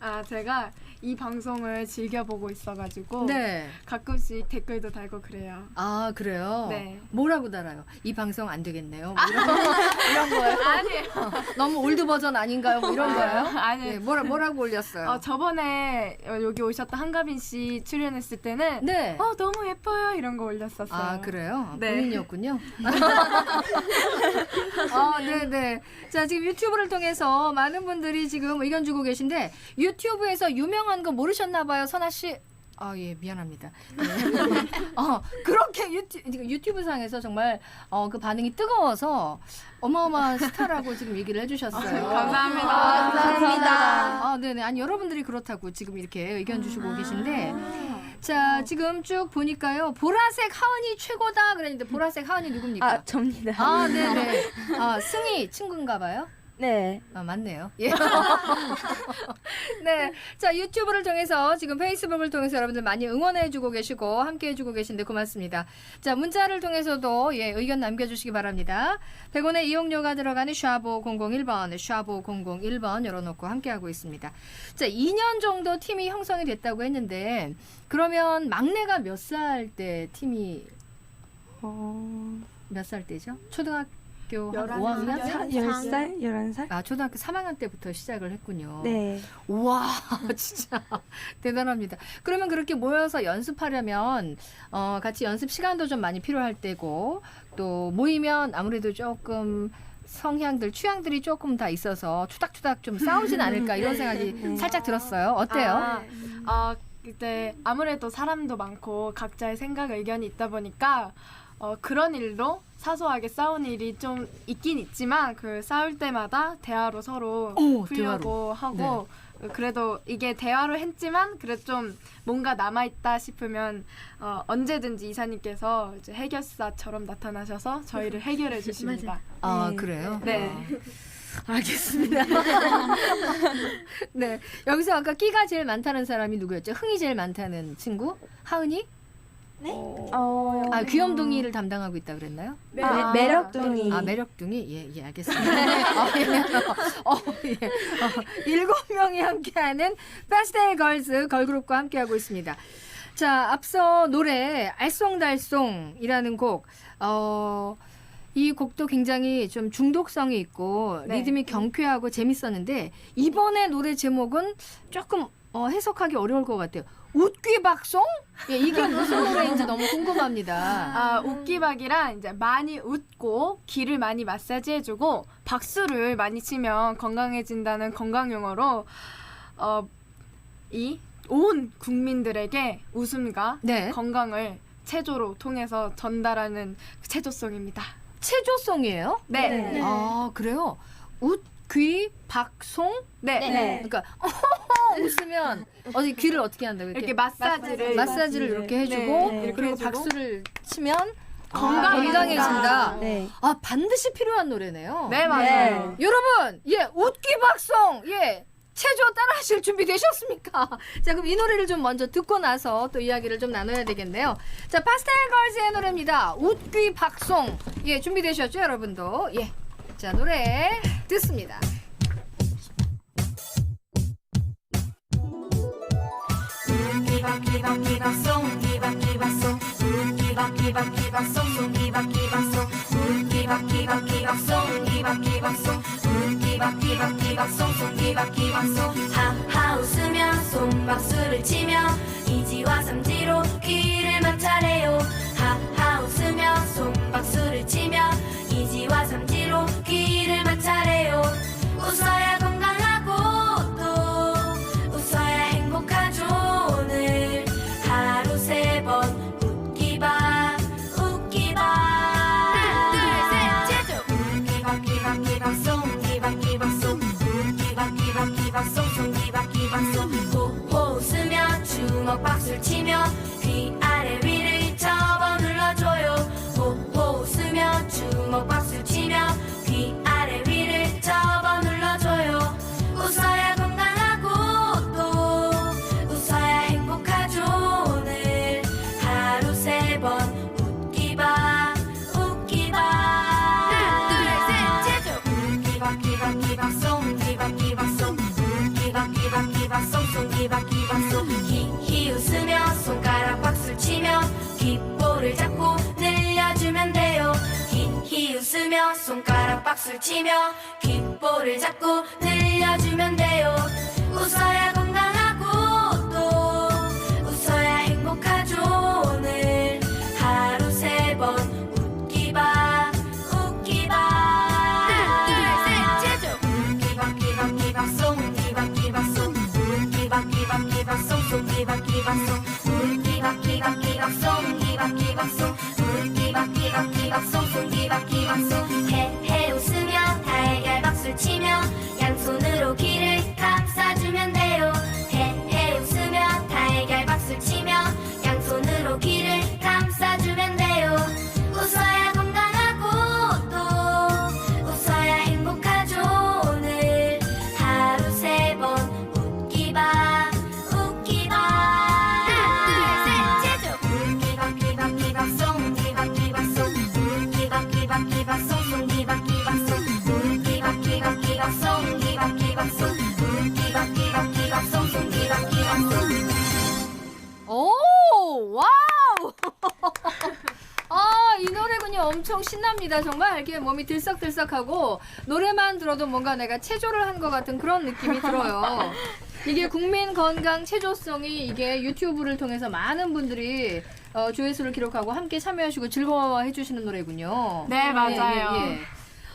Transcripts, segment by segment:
아 제가 이 방송을 즐겨보고 있어가지고 네. 가끔씩 댓글도 달고 그래요. 아 그래요? 네. 뭐라고 달아요? 이 방송 안 되겠네요. 뭐 이런, 이런 거예요? 아니에요. 너무 올드 버전 아닌가요? 뭐 이런 거예요? 아니. 네, 뭐라 뭐라고 올렸어요? 어, 저번에 어, 여기 오셨던 한가빈 씨 출연했을 때는 네. 어 너무 예뻐요 이런 거 올렸었어요. 아 그래요? 네. 본인이었군요. 아, 네네. 자 지금 유튜브를 통해서 많은 분들이 지금 의견 주고 계신데 유튜브에서 유명한 거 모르셨나 봐요, 선아 씨. 아, 예, 미안합니다. 네. 어, 그렇게 유튜, 유튜브 상에서 정말 어, 그 반응이 뜨거워서 어마어마한 스타라고 지금 얘기를 해주셨어요. 감사합니다. 아, 감사합니다. 아, 네네. 아니, 여러분들이 그렇다고 지금 이렇게 의견 주시고 계신데. 자, 지금 쭉 보니까요. 보라색 하은이 최고다. 그랬는데 보라색 하은이 누굽니까? 아, 접니다. 아, 네네. 아, 승희 친구인가 봐요? 네. 아, 맞네요. 예. 네. 자, 유튜브를 통해서 지금 페이스북을 통해서 여러분들 많이 응원해주고 계시고 함께해주고 계신데 고맙습니다. 자, 문자를 통해서도 예, 의견 남겨주시기 바랍니다. 100원의 이용료가 들어가는 샤보 001번, 샤보 001번 열어놓고 함께하고 있습니다. 자, 2년 정도 팀이 형성이 됐다고 했는데 그러면 막내가 몇 살 때 팀이 어, 몇 살 때죠? 초등학교 한 열한 5학년? 살? 10살? 11살? 아, 초등학교 3학년 때부터 시작을 했군요. 네. 와, 진짜 대단합니다. 그러면 그렇게 모여서 연습하려면 어, 같이 연습 시간도 좀 많이 필요할 때고 또 모이면 아무래도 조금 성향들, 취향들이 조금 다 있어서 추닥추닥 좀 싸우진 않을까 이런 생각이 네. 살짝 들었어요. 어때요? 아, 아, 그때 아무래도 사람도 많고 각자의 생각 의견이 있다 보니까 어, 그런 일로 사소하게 싸운 일이 좀 있긴 있지만 그 싸울 때마다 대화로 서로 오, 풀려고 하고 그래도 이게 대화로 했지만 그래도 좀 뭔가 남아 있다 싶으면 어, 언제든지 이사님께서 이제 해결사처럼 나타나셔서 저희를 해결해 주십니다. 아, 네. 그래요? 네. 아, 알겠습니다. 네. 여기서 아까 끼가 제일 많다는 사람이 누구였죠? 흥이 제일 많다는 친구? 하은이? 어, 아, 귀염둥이를 담당하고 있다 그랬나요? 네. 아, 매력둥이. 아 매력둥이 예, 예 알겠습니다. 어, 예. 어, 예. 어, 일곱 명이 함께하는 파스텔 걸스 걸그룹과 함께하고 있습니다. 자 앞서 노래 알쏭달쏭이라는 곡 어. 이 곡도 굉장히 좀 중독성이 있고 네. 리듬이 경쾌하고 재밌었는데 이번에 노래 제목은 조금 어, 해석하기 어려울 것 같아요. 웃귀박송? 예, 이게 무슨 노래인지 너무 궁금합니다. 아, 웃기박이란 이제 많이 웃고 귀를 많이 마사지해주고 박수를 많이 치면 건강해진다는 건강 용어로 어, 이 온 국민들에게 웃음과 네. 건강을 체조로 통해서 전달하는 체조송입니다. 체조송이에요? 네. 네. 아 그래요? 웃, 귀, 박송? 네. 네. 그러니까 웃으면 어디 귀를 어떻게 한다고 이렇게 이렇게 마사지를 마사지를 이렇게 해주고 네, 그리고 해주고. 박수를 치면 건강해진다. 건강해진다. 네. 아 반드시 필요한 노래네요. 네, 맞아요. 여러분, 예, 웃기 박송, 예, 체조 따라하실 준비 되셨습니까? 자, 그럼 이 노래를 좀 먼저 듣고 나서 또 이야기를 좀 나눠야 되겠네요. 자, 파스텔 걸즈의 노래입니다. 웃기 박송. 예, 준비되셨죠, 여러분도? 예. 자, 노래 듣습니다. 기박 기박 기박송 기박 기박송 웃기박 기박 기박송 기박 기박송 웃기박기박기박송 기박기박송 웃기박 기박 기박송 기박 기박송 하하 웃으며 손박수를 치며 이지와 삼지로 귀를 맞차래요 하하 웃으며 손박수를 치며 이지와 삼지로 귀를 맞차래요 웃어야 손가락 박수를 치며 귓볼을 잡고 들려주면 돼요 웃어야 건강하고 또 웃어야 행복하죠 오늘 하루 세번 둘셋 제조 웃기봐 기봐 기봐 송 웃기봐 기봐 송 웃기봐 기봐 기봐 송송 기봐 기봐 송 신납니다. 정말 이렇게 몸이 들썩들썩하고 노래만 들어도 뭔가 내가 체조를 한 것 같은 그런 느낌이 들어요. 이게 국민 건강 체조성이 이게 유튜브를 통해서 많은 분들이 어, 조회수를 기록하고 함께 참여하시고 즐거워해 주시는 노래군요. 네, 맞아요. 예, 예, 예.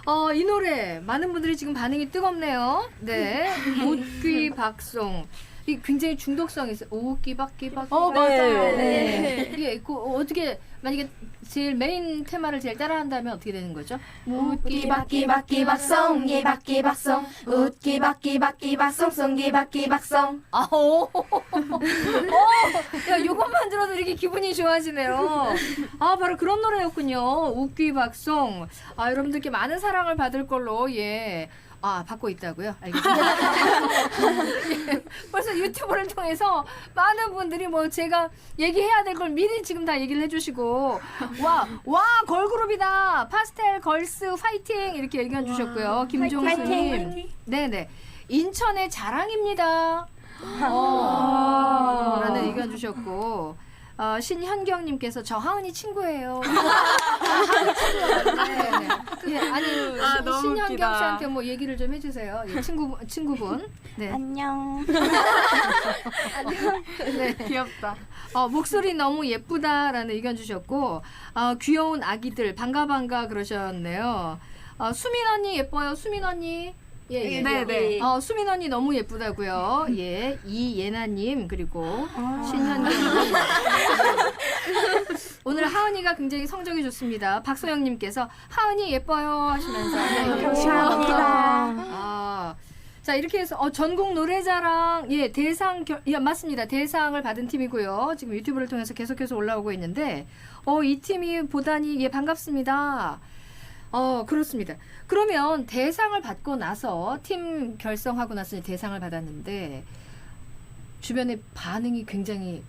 어, 이 노래 많은 분들이 지금 반응이 뜨겁네요. 네. 웃귀 박송. 이 굉장히 중독성이 있어요. 웃기 박기 박기. 어, 맞아요. 네. 이게 그 어떻게 만약에 제일 메인 테마를 제일 따라한다면 어떻게 되는 거죠? 웃기 박기 박기 박송 기 박기 박송 웃기 박기 박기 박송 송기 박기 박송 아, 오. 오. 야, 이것만 들어도 이렇게 기분이 좋아지네요. 아, 바로 그런 노래였군요. 웃기 박송. 아, 여러분들께 많은 사랑을 받을 걸로, 예. 아, 받고 있다고요? 알겠습니다. 예, 벌써 유튜브를 통해서 많은 분들이 뭐 제가 얘기해야 될 걸 미리 지금 다 얘기를 해주시고, 와, 와, 걸그룹이다. 파스텔 걸스 화이팅! 이렇게 의견 주셨고요. 김종수님. 네네. 인천의 자랑입니다. 어, 라는 의견 주셨고 어, 신현경님께서 저 하은이 친구예요. 하은이 친구예요. 네, 네. 예, 아니 아, 신- 신현경. 씨한테 뭐 얘기를 좀 해주세요. 예, 친구 친구분. 네. 안녕. 네. 귀엽다. 어, 목소리 너무 예쁘다라는 의견 주셨고 어, 귀여운 아기들 반가 반가 그러셨네요. 어, 수민 언니 예뻐요. 수민 언니. 예, 예. 네, 네. 어, 수민 언니 너무 예쁘다고요. 예, 이예나님 그리고 신현경님. 오늘 하은이가 굉장히 성적이 좋습니다. 박소영님께서 하은이 예뻐요 하시면서 네, 감사합니다. 아, 자 이렇게 해서 어, 전국 노래자랑 예 대상 결, 예, 맞습니다 대상을 받은 팀이고요. 지금 유튜브를 통해서 계속해서 올라오고 있는데 어이 팀이 보다니 예 반갑습니다. 어 그렇습니다. 그러면 대상을 받고 나서 팀 결성하고 나서 대상을 받았는데 주변의 반응이 굉장히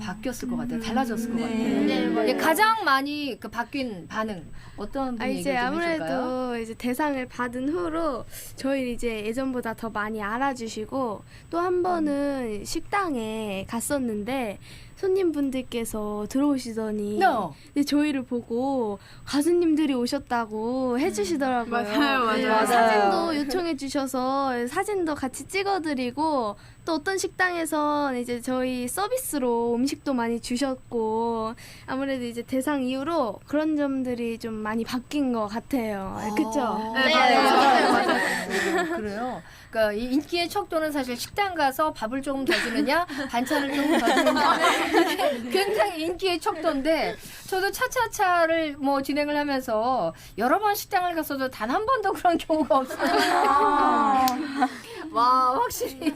바뀌었을 것 같아요. 달라졌을 것 같아요. 네, 예, 가장 많이 그 바뀐 반응 어떤 분이 아, 얘기 이제 좀 아무래도? 이제 대상을 받은 후로 저희 이제 예전보다 더 많이 알아주시고 또 한 번은 식당에 갔었는데 손님분들께서 들어오시더니 No. 네, 저희를 보고 가수님들이 오셨다고 해주시더라고요. 맞아요, 맞아요. 네, 맞아요. 사진도 요청해 주셔서 사진도 같이 찍어드리고 또 어떤 식당에서 이제 저희 서비스로 음식도 많이 주셨고 아무래도 이제 대상 이후로 그런 점들이 좀 많이 바뀐 것 같아요. 그렇죠? 네, 맞아요. 맞아요. 그래요. 그러니까 이 인기의 척도는 사실 식당 가서 밥을 조금 더 주느냐, 반찬을 조금 더 주느냐, 굉장히 인기의 척도인데 저도 차차차를 뭐 진행을 하면서 여러 번 식당을 갔어도 단 한 번도 그런 경우가 없어요. 와 확실히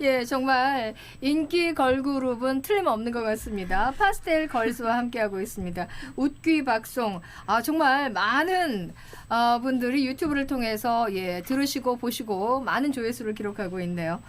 예 정말 인기 걸그룹은 틀림없는 것 같습니다. 파스텔 걸스와 함께하고 있습니다. 웃귀 박송 아 정말 많은 어, 분들이 유튜브를 통해서 예 들으시고 보시고 많은 조회수를 기록하고 있네요.